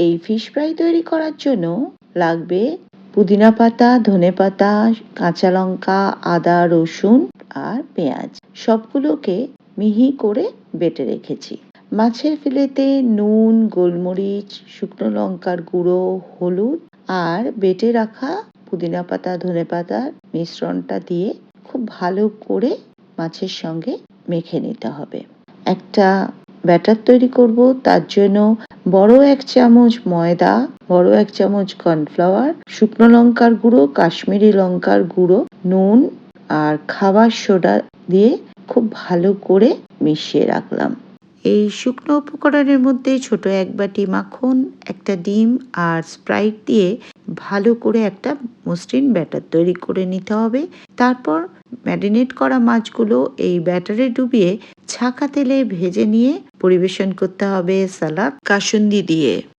এই fish fry তৈরি করার জন্য লাগবে পুদিনা পাতা, ধনে পাতা, কাঁচা লঙ্কা, আদা, রসুন আর পেঁয়াজ। সবগুলোকে মিহি করে বেটে রেখেছি। মাছের ফিলেতে নুন, গোলমরিচ, শুকনো লঙ্কার গুঁড়ো, হলুদ আর বেটে রাখা পুদিনা পাতা, ধনে পাতার মিশ্রণটা দিয়ে খুব ভালো করে মাছের সঙ্গে মেখে নিতে হবে। একটা ব্যাটার তৈরি করব, তার জন্য বড় এক চামচ ময়দা, বড় এক চামচ কর্নফ্লাওয়ার, শুকনো লঙ্কার গুঁড়ো, কাশ্মীরি লঙ্কার গুঁড়ো, নুন আর খাবার সোডা দিয়ে খুব ভালো করে মিশিয়ে রাখলাম। এই শুকনো উপকরণের মধ্যে ছোট এক বাটি মাখন, একটা ডিম আর স্প্রাইট দিয়ে ভালো করে একটা মসৃণ ব্যাটার তৈরি করে নিতে হবে। তারপর ম্যারিনেট করা মাছগুলো এই ব্যাটারে ডুবিয়ে ছাকা তেলে ভেজে নিয়ে পরিবেশন করতে হবে সালাদ কাসুন্দি দিয়ে।